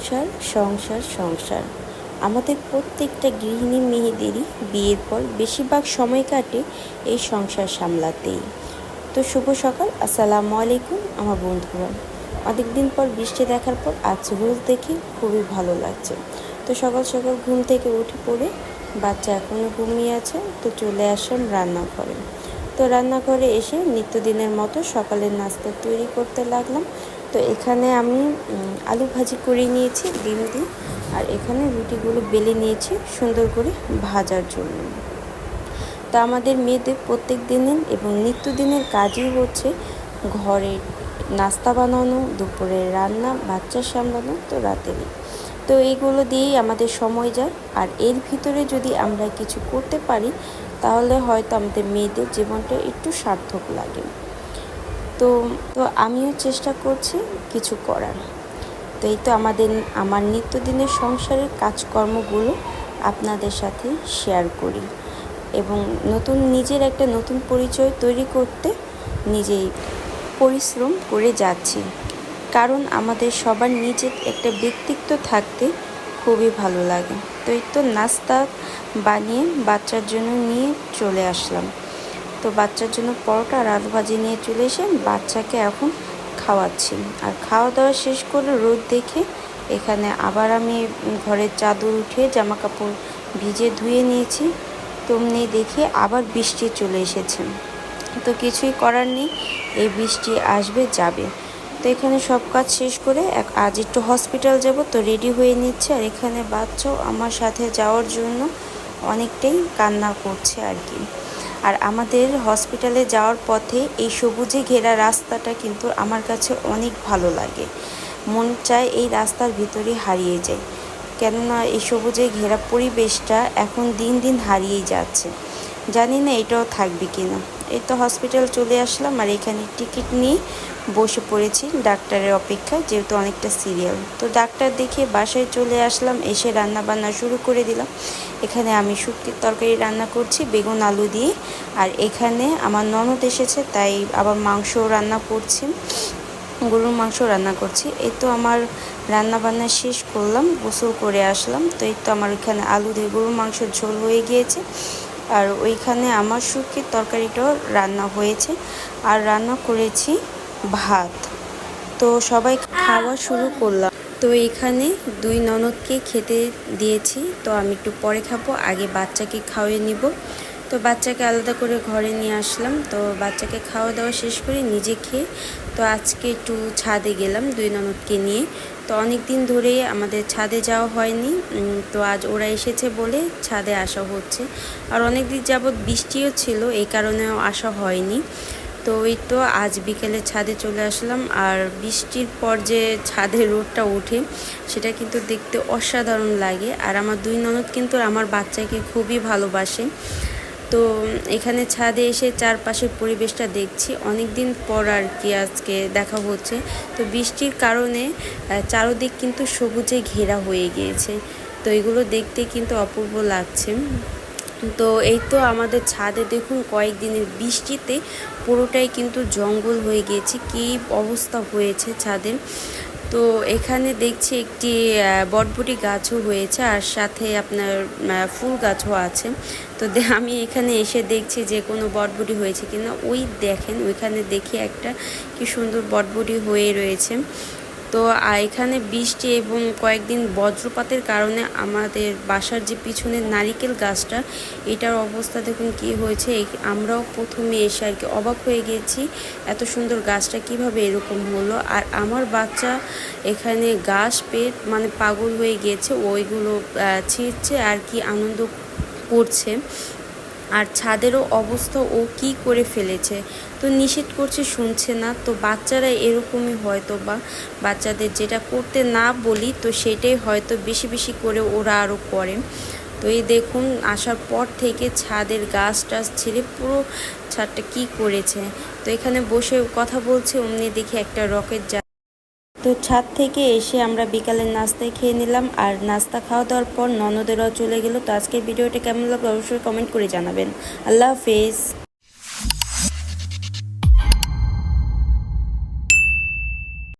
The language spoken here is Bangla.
সংসার সংসার সংসার। আমাদের প্রত্যেকটা গৃহিণী মেয়েদেরই বিয়ের পর বেশিরভাগ সময় কাটে এই সংসার সামলাতেই। তো শুভ সকাল, আসসালামু আলাইকুম আমার বন্ধুরা। অনেক দিন পর বৃষ্টি দেখার পর আজ রোজ দেখে খুবই ভালো লাগছে। তো সকাল সকাল ঘুম থেকে উঠে পড়ে বাচ্চা এখনও ঘুমিয়ে আছে, তো চলে আসলাম রান্নাঘরে। তো রান্নাঘরে এসে নিত্যদিনের মতো সকালের নাস্তা তৈরি করতে লাগলাম। তো এখানে আমি আলু ভাজি করে নিয়েছি, ডিম দিয়ে। আর এখানে রুটিগুলো বেলে নিয়েছি সুন্দর করে ভাজার জন্য। তো আমাদের মেয়েদের প্রত্যেক দিনের এবং নিত্যদিনের কাজই হচ্ছে ঘরে নাস্তা বানানো দুপুরের রান্না, বাচ্চা সামলানো, তো রাতেরই তো এইগুলো দিয়েই আমাদের সময় যায়। আর এর ভিতরে যদি আমরা কিছু করতে পারি, তাহলে হয়তো আমাদের মেয়েদের জীবনটা একটু সার্থক লাগে। তো তো আমিও চেষ্টা করছি কিছু করার। তো এই তো আমাদের, আমার নিত্যদিনের সংসারের কাজকর্মগুলো আপনাদের সাথে শেয়ার করি এবং নতুন, নিজের একটা নতুন পরিচয় তৈরি করতে নিজেই পরিশ্রম করে যাচ্ছি। কারণ আমাদের সবার নিজের একটা ব্যক্তিত্ব থাকতে খুবই ভালো লাগে। তো এই তো নাস্তা বানিয়ে বাচ্চার জন্য নিয়ে চলে আসলাম। তো বাচ্চার জন্য পরোটা আর আলু ভাজি নিয়ে চলে এসে বাচ্চাকে এখন খাওয়াচ্ছি। আর খাওয়া দাওয়া শেষ করে রোদ দেখে এখানে আবার আমি ঘরের চাদর উঠিয়ে জামা কাপড় ভিজে ধুয়ে নিয়েছি। তেমনি দেখে আবার বৃষ্টি চলে এসেছে। তো কিছুই করার নেই, এই বৃষ্টি আসবে, যাবে। তো এখানে সব কাজ শেষ করে এক, আজ একটু হসপিটাল যাব, তো রেডি হয়ে নিচ্ছে। আর এখানে বাচ্চাও আমার সাথে যাওয়ার জন্য অনেকটাই কান্না করছে আর কি। আর আমাদের হসপিটালে যাওয়ার পথে এই সবুজে ঘেরা রাস্তাটা কিন্তু আমার কাছে অনেক ভালো লাগে। মন চায় এই রাস্তার ভিতরে হারিয়ে যায় কেননা এই সবুজে ঘেরা পরিবেশটা এখন দিন দিন হারিয়েই যাচ্ছে। জানি না এটাও থাকবে কি না এই তো হসপিটাল চলে আসলাম আর এখানে টিকিট নিয়ে বসে পড়েছি ডাক্তারের অপেক্ষায়, যেহেতু অনেকটা সিরিয়াল তো ডাক্তার দেখে বাসায় চলে আসলাম, এসে রান্না বান্না শুরু করে দিলাম। এখানে আমি শুক্তির তরকারি রান্না করছি, বেগুন, আলু দিয়ে। আর এখানে আমার ননদ এসেছে, তাই আবার মাংস রান্না করছি। গরুর মাংস রান্না করছি। এই তো আমার রান্না বান্না শেষ করলাম, গোসল করে আসলাম। তো এই তো আমার ওইখানে আলু দিয়ে গরুর মাংসের ঝোল হয়ে গিয়েছে। আর ওইখানে আমার শুকির তরকারিটাও রান্না হয়েছে। আর রান্না করেছি ভাত। তো সবাই খাওয়া শুরু করলাম। তো এখানে দুই ননদকে খেতে দিয়েছি। তো আমি একটু পরে খাব, আগে বাচ্চাকে খাওয়িয়ে নিব। তো বাচ্চাকে আলাদা করে ঘরে নিয়ে আসলাম। তো বাচ্চাকে খাওয়া দাওয়া শেষ করে নিজে খেয়ে তো আজকে একটু ছাদে গেলাম দুই ননদকে নিয়ে। তো অনেক দিন ধরে আমাদের ছাদে যাওয়া হয়নি। তো আজ ওরা এসেছে বলে ছাদে আসা হচ্ছে। আর অনেক দিন যাবৎ বৃষ্টিও ছিল, এই কারণেও আসা হয়নি। তো ওই তো আজ বিকেলে ছাদে চলে আসলাম। আর বৃষ্টির পর যে ছাদে রোদটা ওঠে, সেটা কিন্তু দেখতে অসাধারণ লাগে। আর আমার দুই ননদ কিন্তু আমার বাচ্চাকে খুবই ভালোবাসে। তো এখানে ছাদে এসে চারপাশের পরিবেশটা দেখছি। অনেক দিন পর আর কি আজকে দেখা হচ্ছে। তো বৃষ্টির কারণে চারদিক কিন্তু সবুজে ঘেরা হয়ে গিয়েছে। তো এগুলো দেখতে কিন্তু অপূর্ব লাগছে। তো এই তো আমাদের ছাদে দেখুন কয়েকদিনের বৃষ্টিতে পুরোটাই কিন্তু জঙ্গল হয়ে গিয়েছে। কী অবস্থা হয়েছে ছাদে? তো এখানে দেখছি একটি বটবটি গাছও হয়েছে আর সাথে আপনার ফুল গাছও আছে। তো আমি এখানে এসে দেখছি যে কোনো বটবটি হয়েছে কিনা। ওই দেখেন, ওইখানে দেখি একটা কি সুন্দর বটবটি হয়ে রয়েছে। তো এখানে বৃষ্টি এবং কয়েকদিন বজ্রপাতের কারণে আমাদের বাসার যে পিছনের নারিকেল গাছটা, এটার অবস্থা দেখুন কি হয়েছে। আমরাও প্রথমে এসে আর কি অবাক হয়ে গেছি, এত সুন্দর গাছটা কীভাবে এরকম হলো। আর আমার বাচ্চা এখানে গাছ পেয়ে মানে পাগল হয়ে গিয়েছে, ওইগুলো ছিঁড়ছে আর কি আনন্দ করছে। আর ছাদেরও অবস্থা ও কি করে ফেলেছে। তো নিষেধ করছে, শুনছে না। তো বাচ্চারা এরকমই হয়তো বা বাচ্চাদের যেটা করতে না বলি, তো সেটাই হয়তো বেশি বেশি করে ওরা আরও করে। তো এই দেখুন, আসার পর থেকে ছাদের গাছ টাছ ছেড়ে পুরো ছাদটা কি করেছে। তো এখানে বসে কথা বলছে, অমনি দেখি একটা রকেট যা তো ছাদ থেকে এসে আমরা বিকালের নাস্তায় খেয়ে নিলাম, আর নাস্তা খাওয়া দাওয়ার পর ননদেরাও চলে গেল। তো আজকের ভিডিওটা কেমন লাগল অবশ্যই কমেন্ট করে জানাবেন। আল্লাহ হাফেজ।